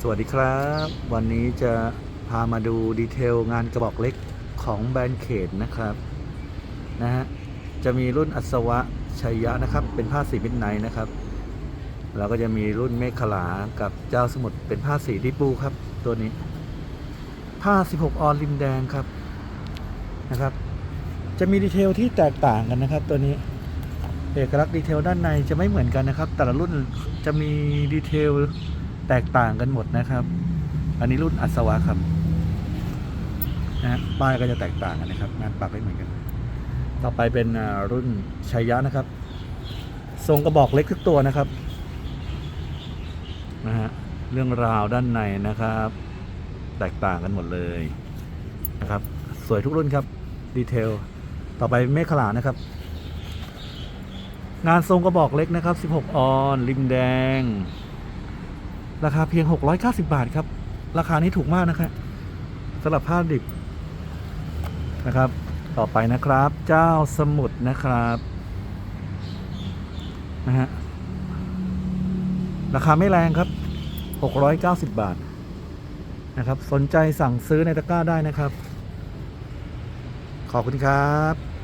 สวัสดีครับ วันนี้จะพามาดูดีเทลงานกระบอกเล็กของแบรนด์เขตนะครับนะฮะจะมีรุ่นอัศวะชัยยะนะครับ เป็นผ้าสีมิดไนท์นะครับ แล้วก็จะมีรุ่นเมฆขลากับเจ้าสมุทรเป็นผ้าสีดิปูครับ ตัวนี้ ผ้า 16 ออนริมแดงครับนะครับ จะมีดีเทลที่แตกต่างกันนะครับ ตัวนี้เอกลักษณ์ดีเทลด้านในจะไม่เหมือนกันนะครับ แต่ละรุ่นจะมีดีเทล แตกต่างกันหมดนะครับ อันนี้รุ่นอัศวะครับนะฮะป้ายก็จะแตกต่างกันนะครับ งานปักไม่เหมือนกัน ต่อไปเป็นรุ่นชัยยะนะครับ ทรงกระบอกเล็กทุกตัวนะครับนะฮะเรื่องราวด้านในนะครับ แตกต่างกันหมดเลยนะครับ สวยทุกรุ่นครับดีเทลต่อไปเมฆขลานะครับ งานทรงกระบอกเล็กนะครับ 16 ออนริมแดง ราคาเพียง 690 บาทครับ ราคานี้ถูกมากนะครับสำหรับผ้าดิบนะครับ ต่อไปนะครับ เจ้าสมุทรนะครับนะฮะราคาไม่แรงครับ 690 บาทนะครับ สนใจสั่งซื้อในตะกร้าได้นะครับ ขอบคุณครับ